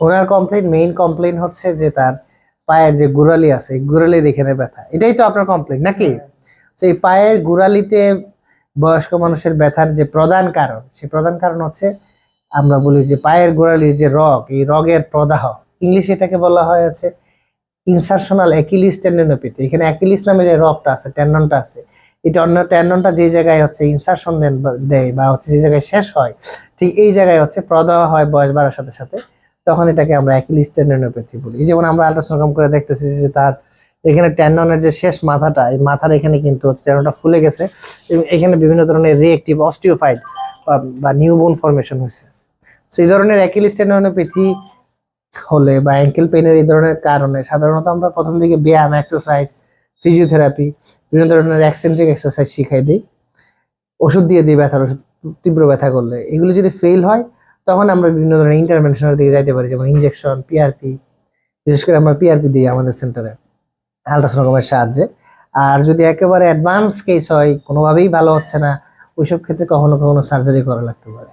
ওনার complain main complain হচ্ছে যে তার পায়ের যে গুড়ালি আছে এই গুড়ালির এখানে ব্যথা। এটাই তো আপনার কমপ্লেন নাকি? সেই পায়ের গুড়ালিতে বয়স্ক মানুষের ব্যথার যে প্রধান কারণ সেই প্রধান কারণ হচ্ছে আমরা বলি যে পায়ের গোড়ালির যে রগ এই রগের প্রদাহ। ইংলিশে এটাকে বলা হয় হচ্ছে ইনসারশনাল অ্যাকিলিস টেন্ডনোপ্যাথি এখানে অ্যাকিলিস নামে যে রগটা আছে টেন্ডনটা আছে এটা অন্য টেন্ডনটা যে জায়গায় হচ্ছে ইনসারশন দেন দেয় বা হচ্ছে যে জায়গায় শেষ হয় ঠিক এই জায়গায় হচ্ছে প্রদাহ হয় বয়স বাড়ার সাথে সাথে। তখন এটাকে আমরা অ্যাকিলিস টেন্ডনোপ্যাথি বলি। যেমন আমরা আল্ট্রাসোনোগ্রাম করে দেখতেছি যে তার এখানে টেন্ডনের যে শেষ মাথাটা, এই মাথার এখানে কিন্তু হচ্ছে টেন্ডনটা ফুলে গেছে এবং এখানে বিভিন্ন ধরনের রিয়েক্টিভ অস্টিওফাইড বা নিউবোন ফরমেশন হয়েছে। সো এই ধরনের অ্যাকিলিস টেন্ডনোপ্যাথি হলে বা অ্যাঙ্কেল পেনের এই ধরনের কারণে সাধারণত আমরা প্রথম দিকে ব্যায়াম এক্সারসাইজ ফিজিওথেরাপি বিভিন্ন ধরনের এক্সেন্ট্রিক এক্সারসাইজ শিখাই দিই। ওষুধ দিয়ে দিই ব্যথার ওষুধ, তীব্র ব্যথা করলে। এগুলো যদি ফেল হয় তখন আমরা বিভিন্ন ধরনের ইন্টারভেনশনের দিকে যাইতে পারি, যেমন ইনজেকশন পিআরপি বিশেষ করে আমরা পিআরপি দিই আমাদের সেন্টারে আলট্রাসোনোগ্রামের সাহায্যে। আর যদি একেবারে অ্যাডভান্স কেস হয়, কোনোভাবেই ভালো হচ্ছে না, ওইসব ক্ষেত্রে কখনো কখনো সার্জারি করা লাগতে পারে।